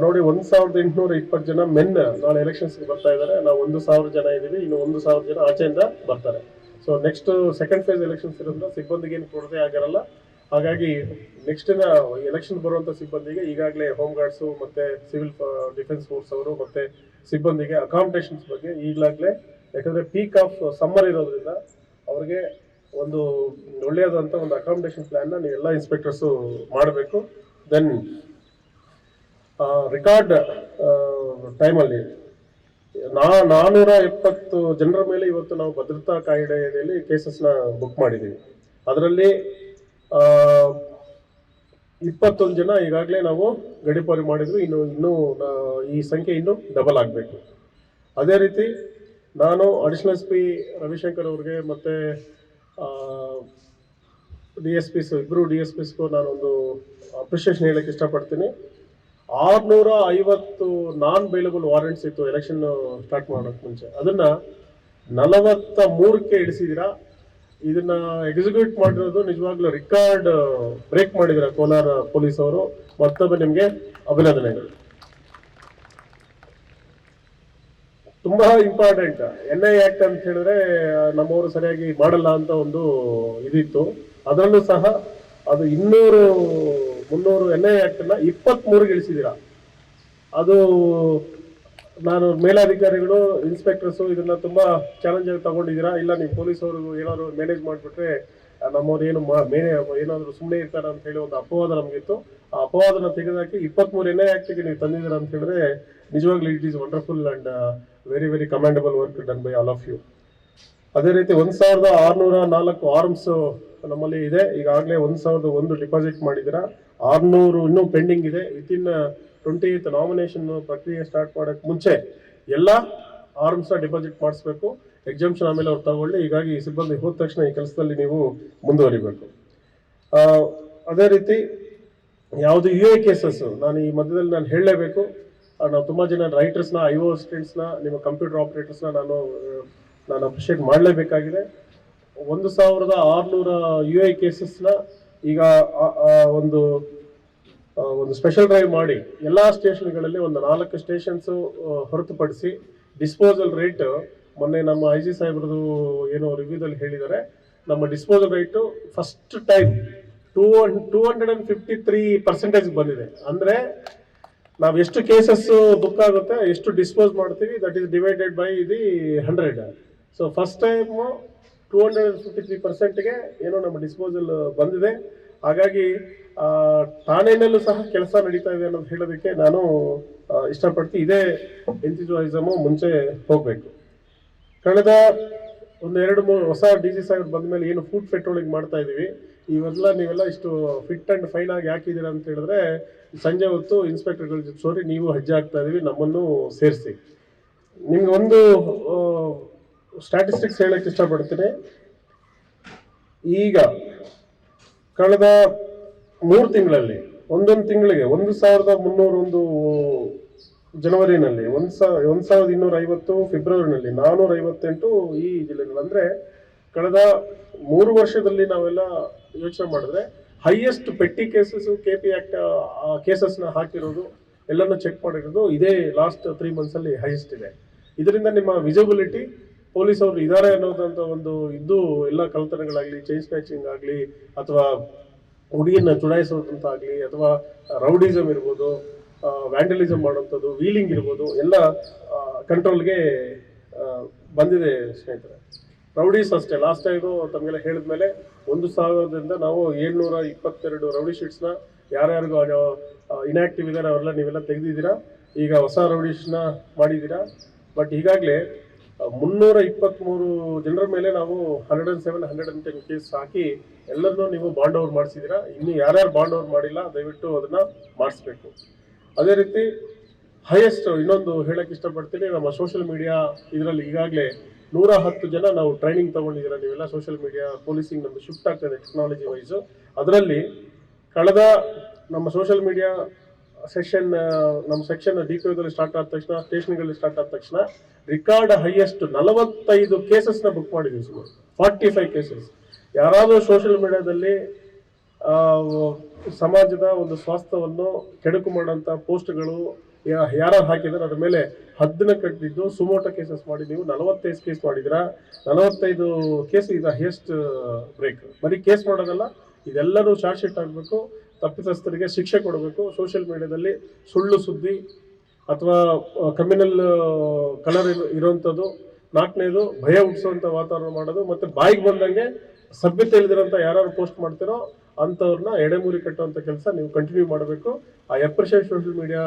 ನೋಡಿ, ಒಂದ್ ಸಾವಿರದ ಎಂಟುನೂರ ಇಪ್ಪತ್ತು ಜನ ಮೆನ್ ನಾಳೆ ಎಲೆಕ್ಷನ್ಸ್ ಬರ್ತಾ ಇದ್ದಾರೆ. ನಾವು ಒಂದು ಸಾವಿರ ಜನ ಇದೀವಿ ಇನ್ನು ಒಂದು ಸಾವಿರ ಜನ ಆಚೆಯಿಂದ ಬರ್ತಾರೆ. So next second phase elections ಇರೋದ್ರಿಂದ ಸಿಬ್ಬಂದಿಗೆ ಏನು ಕೊರತೆ ಆಗಿರಲ್ಲ. ಹಾಗಾಗಿ ನೆಕ್ಸ್ಟ್ ಎಲೆಕ್ಷನ್ ಬರುವಂತ ಸಿಬ್ಬಂದಿಗೆ ಈಗಾಗಲೇ ಹೋಮ್ ಗಾರ್ಡ್ಸ್ ಮತ್ತೆ ಸಿವಿಲ್ ಡಿಫೆನ್ಸ್ ಫೋರ್ಸ್ ಅವರು ಮತ್ತೆ ಸಿಬ್ಬಂದಿಗೆ ಅಕಾಮಿಡೇಷನ್ಸ್ ಬಗ್ಗೆ ಈಗಲಾಗಲೇ ಯಾಕಂದ್ರೆ ಪೀಕ್ ಆಫ್ ಸಮ್ಮರ್ ಇರೋದ್ರಿಂದ ಅವ್ರಿಗೆ ಒಂದು ಒಳ್ಳೆಯದಂತ ಒಂದು ಅಕಾಮಿಡೇಷನ್ ಪ್ಲಾನ್ನ ಎಲ್ಲ ಇನ್ಸ್ಪೆಕ್ಟರ್ಸು ಮಾಡಬೇಕು. ದೆನ್ ರೆಕಾರ್ಡ್ ಟೈಮಲ್ಲಿ ನಾ, ನಾನೂರ ಎಪ್ಪತ್ತು ಜನರ ಮೇಲೆ ಇವತ್ತು ನಾವು ಭದ್ರತಾ ಕಾಯ್ದೆ ಕೇಸಸ್ ಕೇಸಸ್ನ ಬುಕ್ ಮಾಡಿದ್ದೀವಿ ಅದರಲ್ಲಿ ಇಪ್ಪತ್ತೊಂದು ಜನ ಈಗಾಗಲೇ ನಾವು ಗಡಿಪಾರಿ ಮಾಡಿದ್ರು ಇನ್ನು, ಇನ್ನೂ ಈ ಸಂಖ್ಯೆ ಇನ್ನೂ ಡಬಲ್ ಆಗಬೇಕು. ಅದೇ ರೀತಿ, ನಾನು ಅಡಿಷನಲ್ ಎಸ್ ಪಿ ರವಿಶಂಕರ್ ಅವ್ರಿಗೆ ಮತ್ತು ಡಿ ಎಸ್ ಪಿಸ್ ಇಬ್ಬರು ಡಿ ಎಸ್ ಪಿಸ್ಗೂ ನಾನೊಂದು ಅಪ್ರಿಷಿಯೇಷನ್ ಹೇಳಕ್ಕೆ ಇಷ್ಟಪಡ್ತೀನಿ. ಆರ್ನೂರ ಐವತ್ತು ನಾನ್ ಬೈಲಬಲ್ ವಾರೆಂಟ್ಸ್ ಇತ್ತು ಎಲೆಕ್ಷನ್ ಸ್ಟಾರ್ಟ್ ಮಾಡೋಕೆ ಮುಂಚೆ. ಅದನ್ನ ನಲವತ್ತ ಮೂರಕ್ಕೆ ಇಡಿಸಿದಿರಾ ಇದನ್ನ ಎಕ್ಸಿಕ್ಯೂಟ್ ಮಾಡಿರೋದು ನಿಜವಾಗ್ಲೂ ರೆಕಾರ್ಡ್ ಬ್ರೇಕ್ ಮಾಡಿದಿರ ಕೋಲಾರ ಪೊಲೀಸ್ ಅವರು? ಮತ್ತೊಮ್ಮೆ ನಿಮಗೆ ಅಭಿನಂದನೆಗಳು. ತುಂಬಾ ಇಂಪಾರ್ಟೆಂಟ್ ಎನ್ ಐ ಆಕ್ಟ್ ಅಂತ ಹೇಳಿದ್ರೆ ನಮ್ಮವರು ಸರಿಯಾಗಿ ಮಾಡಲ್ಲ ಅಂತ ಒಂದು ಇದಿತ್ತು. ಅದರಲ್ಲೂ ಸಹ ಅದು ಇನ್ನೂರು ಮುನ್ನೂರು ಎನ್ ಐ ಆಕ್ಟ್ನ ಇಪ್ಪತ್ತ್ ಮೂರಿಗೆ ಇಳಿಸಿದ್ದೀರಾ ಅದು ನಾನು ಮೇಲಾಧಿಕಾರಿಗಳು, ಇನ್ಸ್ಪೆಕ್ಟರ್ಸ್ ಇದನ್ನ ತುಂಬ ಚಾಲೆಂಜ್ ಆಗಿ ತಗೊಂಡಿದ್ದೀರಾ? ಇಲ್ಲ ನೀವು ಪೊಲೀಸ್ ಅವರು ಏನಾದ್ರು ಮ್ಯಾನೇಜ್ ಮಾಡಿಬಿಟ್ರೆ ನಮ್ಮವ್ರು ಏನು ಮೇನೆ ಏನಾದ್ರು ಸುಮ್ಮನೆ ಇರ್ತಾರೆ ಅಂತ ಹೇಳಿ ಒಂದು ಅಪವಾದ ನಮಗಿತ್ತು. ಆ ಅಪವಾದನ ತೆಗೆದಾಕಿ ಇಪ್ಪತ್ಮೂರು ಎನ್ ಐ ಆಕ್ಟ್ಗೆ ನೀವು ತಂದಿದ್ದೀರಾ ಅಂತ ಹೇಳಿದ್ರೆ ನಿಜವಾಗ್ಲೂ it is wonderful and very very commendable work done by all of you ಅದೇ ರೀತಿ ಒಂದು ಸಾವಿರದ ಆರುನೂರ ನಾಲ್ಕು ಆರ್ಮ್ಸ್ ನಮ್ಮಲ್ಲಿ ಇದೆ. ಈಗಾಗಲೇ ಒಂದು ಸಾವಿರದ ಒಂದು ಡಿಪಾಸಿಟ್ ಮಾಡಿದ್ದೀರಾ. ಆರುನೂರು ಇನ್ನೂ ಪೆಂಡಿಂಗ್ ಇದೆ. Within twenty eight nomination ಪ್ರಕ್ರಿಯೆ ಸ್ಟಾರ್ಟ್ ಮಾಡೋಕ್ಕೆ ಮುಂಚೆ ಎಲ್ಲ ಆರ್ಮ್ಸ್ ಡಿಪಾಸಿಟ್ ಮಾಡಿಸ್ಬೇಕು. ಎಕ್ಸಾಮ್ಷನ್ ಆಮೇಲೆ ಅವ್ರು ತಗೊಳ್ಳಿ. ಹೀಗಾಗಿ ಈ ಸಿಬ್ಬಂದಿ ಹೋದ ತಕ್ಷಣ ಈ ಕೆಲಸದಲ್ಲಿ ನೀವು ಮುಂದುವರಿಬೇಕು. ಅದೇ ರೀತಿ ಯಾವುದು ಯು ಎ ಕೇಸಸ್ ನಾನು ಈ ಮಧ್ಯದಲ್ಲಿ ನಾನು ಹೇಳಲೇಬೇಕು. ನಾವು ತುಂಬ ಜನ ರೈಟರ್ಸ್ನ ಐ ಓ ಸ್ಟೂಡೆಂಟ್ಸ್ನ ನಿಮ್ಮ ಕಂಪ್ಯೂಟರ್ ಆಪ್ರೇಟರ್ಸ್ನ ನಾನು ನಾನು ಅಪ್ರಿಷಿಯೇಟ್ ಮಾಡಲೇಬೇಕಾಗಿದೆ. ಒಂದು ಸಾವಿರದ ಆರುನೂರ ಯು ಐ ಕೇಸಸ್ನ ಈಗ ಒಂದು ಒಂದು ಸ್ಪೆಷಲ್ ಡ್ರೈವ್ ಮಾಡಿ ಎಲ್ಲಾ ಸ್ಟೇಷನ್ಗಳಲ್ಲಿ ಒಂದು ನಾಲ್ಕು ಸ್ಟೇಷನ್ಸ್ ಹೊರತುಪಡಿಸಿ ಡಿಸ್ಪೋಸಲ್ ರೇಟ್ ಮೊನ್ನೆ ನಮ್ಮ ಐ ಜಿ ಸಾಹೇಬ್ರದ್ದು ಏನೋ ರಿವ್ಯೂದಲ್ಲಿ ಹೇಳಿದ್ದಾರೆ. ನಮ್ಮ disposal rate first time two two hundred and fifty three percentage ಬಂದಿದೆ. ಅಂದ್ರೆ ನಾವು ಎಷ್ಟು ಕೇಸಸ್ ಬುಕ್ ಆಗುತ್ತೆ, ಎಷ್ಟು ಡಿಸ್ಪೋಸ್ ಮಾಡ್ತೀವಿ that is divided by the hundred so first time two hundred fifty three ಪರ್ಸೆಂಟ್ಗೆ ಏನೋ ನಮ್ಮ ಡಿಸ್ಪೋಸಲ್ ಬಂದಿದೆ. ಹಾಗಾಗಿ ಆ, ಠಾಣೆನಲ್ಲೂ ಸಹ ಕೆಲಸ ನಡೀತಾ ಇದೆ ಅನ್ನೋದು ಹೇಳೋದಕ್ಕೆ ನಾನು ಇಷ್ಟಪಡ್ತಿ ಇಷ್ಟಪಡ್ತೀನಿ. ಇದೇ ಎಂತಿಜುವೈಸಮು ಮುಂಚೆ ಹೋಗಬೇಕು. ಕಳೆದ ಒಂದು ಎರಡು ಮೂರು ಹೊಸ ಡಿ ಸಿ ಸಾಹೇಬ್ ಬಂದ ಮೇಲೆ ಏನು ಫುಡ್ ಪೆಟ್ರೋಲಿಂಗ್ ಮಾಡ್ತಾ ಇದೀವಿ ಇವೆಲ್ಲ ನೀವೆಲ್ಲ ಇಷ್ಟು ಫಿಟ್ ಅಂಡ್ ಫೈನ್ ಆಗಿ ಹಾಕಿದ್ದೀರಾ ಅಂತ ಹೇಳಿದ್ರೆ ಸಂಜೆ ಹೊತ್ತು ಇನ್ಸ್ಪೆಕ್ಟರ್ಗಳ ಜೊತೆ ಸೋರಿ ನೀವು ಹಜ್ಜೆ ಆಗ್ತಾ ಇದೀವಿ ನಮ್ಮನ್ನು ಸೇರಿಸಿ. ನಿಮ್ಗೆ ಒಂದು ಸ್ಟ್ಯಾಟಿಸ್ಟಿಕ್ಸ್ ಹೇಳಕ್ಕೆ ಇಷ್ಟಪಡ್ತೀನಿ. ಈಗ ಕಳೆದ ಮೂರು ತಿಂಗಳಲ್ಲಿ, ಒಂದೊಂದು ತಿಂಗಳಿಗೆ, ಒಂದು ಸಾವಿರದ ಮುನ್ನೂರ ಒಂದು ಜನವರಿನಲ್ಲಿ, ಒಂದು ಸಾವಿರ ಒಂದು ಸಾವಿರದ ಇನ್ನೂರ ಐವತ್ತು ಫೆಬ್ರವರಿನಲ್ಲಿ ನಾನ್ನೂರ ಐವತ್ತೆಂಟು ಈ ಜಿಲ್ಲೆಗಳು. ಅಂದರೆ ಕಳೆದ ಮೂರು ವರ್ಷದಲ್ಲಿ ನಾವೆಲ್ಲ ಯೋಚನೆ ಮಾಡಿದ್ರೆ highest petty cases K P act ಕೇಸಸ್ನ ಹಾಕಿರೋದು, ಎಲ್ಲನೂ ಚೆಕ್ ಮಾಡಿರೋದು ಇದೇ ಲಾಸ್ಟ್ ತ್ರೀ ಮಂತ್ಸಲ್ಲಿ ಹೈಯೆಸ್ಟ್ ಇದೆ. ಇದರಿಂದ ನಿಮ್ಮ ವಿಸಿಬಿಲಿಟಿ ಪೊಲೀಸ್ ಅವರು ಇದ್ದಾರೆ ಅನ್ನೋದಂತ ಒಂದು ಇದ್ದು ಎಲ್ಲ ಕಳ್ತನಗಳಾಗ್ಲಿ ಚೈನ್ ಸ್ನ್ಯಾಚಿಂಗ್ ಆಗಲಿ, ಅಥವಾ ಹುಡುಗಿನ ಚುಡಾಯಿಸೋದಂತಾಗ್ಲಿ ಅಥವಾ ರೌಡಿಸಮ್ ಇರ್ಬೋದು ವ್ಯಾಂಡಲಿಸಮ್ ಮಾಡುವಂಥದ್ದು ವೀಲಿಂಗ್ ಇರ್ಬೋದು, ಎಲ್ಲ ಕಂಟ್ರೋಲ್ಗೆ ಬಂದಿದೆ ಸ್ನೇಹಿತರೆ. ರೌಡೀಸ್ ಅಷ್ಟೇ. ಲಾಸ್ಟ್ ಟೈಮು ತಮಗೆಲ್ಲ ಹೇಳಿದ್ಮೇಲೆ ಒಂದು ಸಾವಿರದಿಂದ ನಾವು ಏಳ್ನೂರ ಇಪ್ಪತ್ತೆರಡು ರೌಡಿ ಶೀಟ್ಸ್ನ ಯಾರ್ಯಾರಿಗೂ ಇನ್ಆಕ್ಟಿವ್ ಇದ್ದಾರೆ ಅವರೆಲ್ಲ ನೀವೆಲ್ಲ ತೆಗೆದಿದ್ದೀರಾ. ಈಗ ಹೊಸ ರೌಡೀಸ್ನ ಮಾಡಿದ್ದೀರಾ. ಬಟ್ ಈಗಾಗಲೇ ಮುನ್ನೂರ ಇಪ್ಪತ್ತ್ಮೂರು ಜನರ ಮೇಲೆ ನಾವು hundred and seven hundred and ten case ಹಾಕಿ ಎಲ್ಲರನ್ನೂ ನೀವು ಬಾಂಡ್ ಓವರ್ ಮಾಡಿಸಿದ್ದೀರಾ? ಇನ್ನು ಯಾರ್ಯಾರು ಬಾಂಡ್ ಓವರ್ ಮಾಡಿಲ್ಲ, ದಯವಿಟ್ಟು ಅದನ್ನು ಮಾಡಿಸ್ಬೇಕು. ಅದೇ ರೀತಿ ಹೈಯೆಸ್ಟ್ ಇನ್ನೊಂದು ಹೇಳೋಕ್ಕೆ ಇಷ್ಟಪಡ್ತೀನಿ, ನಮ್ಮ ಸೋಷಿಯಲ್ ಮೀಡಿಯಾ ಇದರಲ್ಲಿ ಈಗಾಗಲೇ ನೂರ ಹತ್ತು ಜನ ನಾವು ಟ್ರೈನಿಂಗ್ ತಗೊಂಡಿದ್ದೀರಾ ನೀವೆಲ್ಲ? ಸೋಷಿಯಲ್ ಮೀಡಿಯಾ ಪೊಲೀಸಿಂಗ್ ನಮ್ದು ಶಿಫ್ಟ್ ಆಗ್ತದೆ ಟೆಕ್ನಾಲಜಿ ವೈಸು ಅದರಲ್ಲಿ ಕಳೆದ ನಮ್ಮ ಸೋಷಿಯಲ್ ಮೀಡಿಯಾ ಸೆಷನ್ ನಮ್ಮ ಸೆಕ್ಷನ್ ಡಿ ಸ್ಟಾರ್ಟ್ ಆದ ತಕ್ಷಣ ಸ್ಟೇಷನ್ಗಳಲ್ಲಿ ಸ್ಟಾರ್ಟ್ ಆದ ತಕ್ಷಣ ರಿಕಾರ್ಡ್ ಹೈಯೆಸ್ಟ್ ನಲವತ್ತೈದು ಕೇಸಸ್ನ ಬುಕ್ ಮಾಡಿದ್ವಿ ಸುಮಾರು. ಫಾರ್ಟಿ ಫೈವ್ ಕೇಸಸ್ ಯಾರಾದರೂ ಸೋಷಿಯಲ್ ಮೀಡಿಯಾದಲ್ಲಿ ಸಮಾಜದ ಒಂದು ಸ್ವಾಸ್ಥ್ಯವನ್ನು ಕೆಡುಕು ಮಾಡೋಂಥ ಪೋಸ್ಟ್ಗಳು ಯಾರು ಹಾಕಿದ್ರೆ, ಅದ್ರ ಮೇಲೆ ಹದ್ದನ್ನ ಕಟ್ಟಿದ್ದು ಸುಮೋಟ ಕೇಸಸ್ ಮಾಡಿ ನೀವು ನಲವತ್ತೈದು ಕೇಸ್ ಮಾಡಿದಿರಾ? ನಲವತ್ತೈದು ಕೇಸ್ ಇದು ಹೈಯೆಸ್ಟ್ ಬ್ರೇಕ್ ಬರೀ ಕೇಸ್ ಮಾಡೋದಲ್ಲ, ಇದೆಲ್ಲರೂ ಚಾರ್ಜ್ ಶೀಟ್ ಆಗಬೇಕು ತಪ್ಪಿತಸ್ಥರಿಗೆ ಶಿಕ್ಷೆ ಕೊಡಬೇಕು. ಸೋಷಿಯಲ್ ಮೀಡಿಯಾದಲ್ಲಿ ಸುಳ್ಳು ಸುದ್ದಿ ಅಥವಾ ಕಮ್ಯುನಲ್ ಕಲರ್ ಇರುವಂಥದ್ದು ನಾಲ್ಕನೇದು ಭಯ ಹುಟ್ಟಿಸುವಂಥ ವಾತಾವರಣ ಮಾಡೋದು. ಮತ್ತು ಬಾಯಿಗೆ ಬಂದಂಗೆ ಸಭ್ಯತೆ ಇಲ್ದಿರೋಂಥ ಯಾರು ಪೋಸ್ಟ್ ಮಾಡ್ತಿರೋ ಅಂಥವ್ರನ್ನ ಎಡೆಮೂರಿ ಕಟ್ಟುವಂಥ ಕೆಲಸ ನೀವು ಕಂಟಿನ್ಯೂ ಮಾಡಬೇಕು. ಆ appreciate social media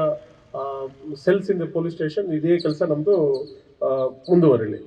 cells in the police station ಇದೇ ಕೆಲಸ ನಮ್ಮದು ಮುಂದುವರಿಲಿ.